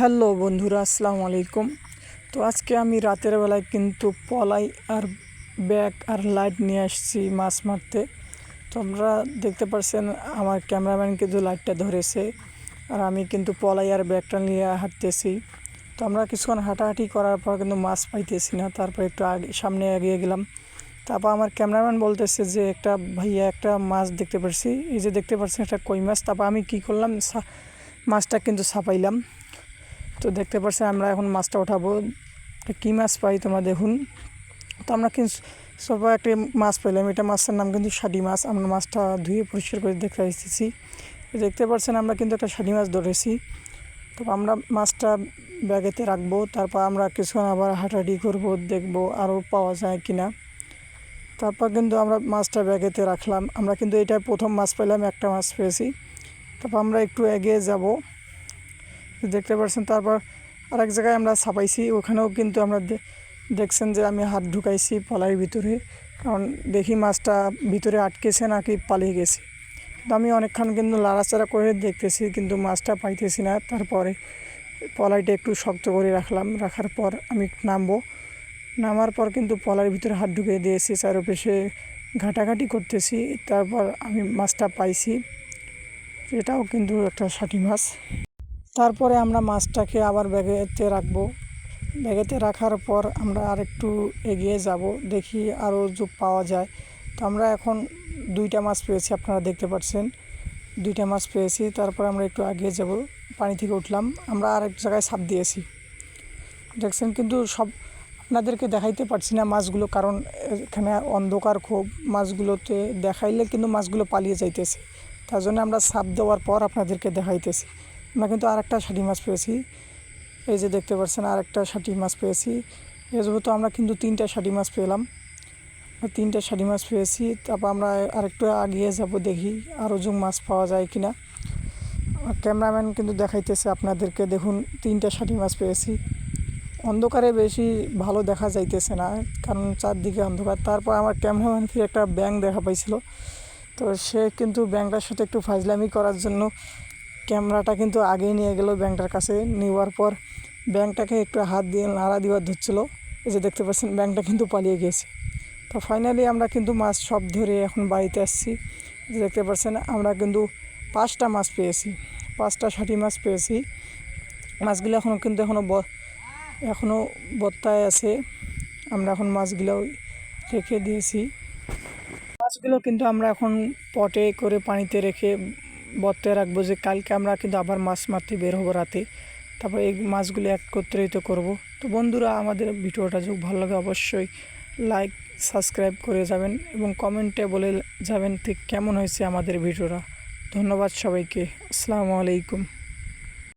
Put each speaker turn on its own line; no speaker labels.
Hello বন্ধুরা, আসসালামু আলাইকুম। তো আজকে আমি রাতের বেলায় কিন্তু পলাই আর ব্যাগ আর লাইট নিয়ে আসছি মাছ মারতে। তো আমরা দেখতে পাচ্ছেন আমার ক্যামেরাম্যান কিন্তু লাইটটা ধরেছে আর আমি কিন্তু পলাই আর ব্যাগটা নিয়ে হাঁটতেছি। তো আমরা কিছুক্ষণ হাঁটাহাঁটি করার পর কিন্তু মাছ পাইতেছি না, তারপর একটু আগে, সামনে এগিয়ে গেলাম। তারপর আমার ক্যামেরাম্যান বলতেছে যে একটা ভাইয়া একটা মাছ দেখতে পাচ্ছি এই যে দেখতে পাচ্ছেন একটা কই মাছ। তারপর আমি কি করলাম মাছটা কিন্তু ছাপাইলাম। তো দেখতে পাচ্ছেন আমরা এখন মাছটা ওঠাবো। কী মাছ পাই তোমরা দেখুন। তো আমরা কিন্তু সবাই একটা মাছ পেলাম এটা মাছের নাম কিন্তু ষাটি মাছ। আমরা মাছটা ধুয়ে পরিষ্কার করে দেখতে এসেছি দেখতে পাচ্ছেন আমরা কিন্তু একটা ষাটি মাছ ধরেছি। তো আমরা মাছটা ব্যাগেতে রাখব। তারপর আমরা কিছুক্ষণ আবার হাঁটাহাঁটি করব, দেখব আরও পাওয়া যায় কি না তারপর কিন্তু আমরা মাছটা ব্যাগেতে রাখলাম। আমরা কিন্তু এটা প্রথম মাছ পেলাম একটা মাছ পেয়েছি। তারপর আমরা একটু এগিয়ে যাব। দেখতে পাচ্ছেন তারপর আরেক জায়গায় আমরা ছাপাইছি, ওখানেও কিন্তু আমরা দেখছেন যে আমি হাত ঢুকাইছি পলার ভিতরে। কারণ দেখি মাছটা ভিতরে আটকেছে নাকি পালিয়ে গেছে। তো আমি অনেকক্ষণ কিন্তু লাড়াচাড়া করে দেখতেছি, কিন্তু মাছটা পাইতেছি না। তারপরে পলাইটা একটু শক্ত করে রাখলাম। রাখার পর আমি নামবো। নামার পর কিন্তু পলার ভিতরে হাত ঢুকিয়ে দিয়েছি, চারপাশে ঘাটাঘাটি করতেছি। তারপর আমি মাছটা পাইছি। এটাও কিন্তু একটা ষাটি মাছ। তারপরে আমরা মাছটাকে আবার ব্যাগেতে রাখব। ব্যাগেতে রাখার পর আমরা আরেকটু এগিয়ে যাব, দেখি আরও যোগ পাওয়া যায়। তো আমরা এখন দুইটা মাছ পেয়েছি, আপনারা দেখতে পাচ্ছেন। দুইটা মাছ পেয়েছি, তারপর আমরা একটু এগিয়ে যাব, পানি থেকে উঠলাম। আমরা আরেক জায়গায় সাপ দিয়েছি। দেখছেন কিন্তু সব আপনাদেরকে দেখাইতে পারছি না মাছগুলো, কারণ এখানে অন্ধকার খুব। মাছগুলোতে দেখাইলে কিন্তু মাছগুলো পালিয়ে যাইতেছে। তার জন্য আমরা সাপ দেওয়ার পর আপনাদেরকে দেখাইতেছি। আমরা কিন্তু আরেকটা ষাটি মাছ পেয়েছি। এই যে দেখতে পাচ্ছেন, আরেকটা ষাটি মাছ পেয়েছি। এই যেহেতু আমরা কিন্তু তিনটা ষাটি মাছ পেলাম তিনটা ষাটি মাছ পেয়েছি। তারপর আমরা আরেকটু আগিয়ে যাব, দেখি আরও যোগ মাছ পাওয়া যায় কিনা। আমার ক্যামেরাম্যান কিন্তু দেখাইতেছে আপনাদেরকে, দেখুন, তিনটা ষাটি মাছ পেয়েছি। অন্ধকারে বেশি ভালো দেখা যাইতেছে না, কারণ চারদিকে অন্ধকার। তারপর আমার ক্যামেরাম্যান ফিরে একটা ব্যাং দেখা পাইছিল। তো সে কিন্তু ব্যাংকটার সাথে একটু ফাজলামি করার জন্য ক্যামেরাটা কিন্তু আগেই নিয়ে গেল ব্যাংকটার কাছে। নেওয়ার পর ব্যাংকটাকে একটু হাত দিয়ে নাড়া দিবার ধরছিল। এই যে দেখতে পাচ্ছেন, ব্যাংকটা কিন্তু পালিয়ে গেছে তো ফাইনালি আমরা কিন্তু মাছ সব ধরে এখন বাড়িতে আসছি। যে দেখতে পাচ্ছেন, আমরা কিন্তু পাঁচটা মাছ পেয়েছি। পাঁচটা ষাটি মাছ পেয়েছি। মাছগুলো এখনও কিন্তু এখনও এখনও বত্তায় আছে। আমরা এখন মাছগুলো রেখে দিয়েছি। মাছগুলো কিন্তু আমরা এখন পটে করে পানিতে রেখে বত্তে রাখব যে কালকে আমরা কিন্তু আবার মাছ মারতে বের হব রাতে। তারপর এই মাছগুলি একত্রিত করব। তো বন্ধুরা, আমাদের ভিডিওটা যদি ভালো লাগে অবশ্যই লাইক সাবস্ক্রাইব করে যাবেন এবং কমেন্টে বলে যাবেন ঠিক কেমন হয়েছে আমাদের ভিডিওটা। ধন্যবাদ সবাইকে। আসসালামু আলাইকুম।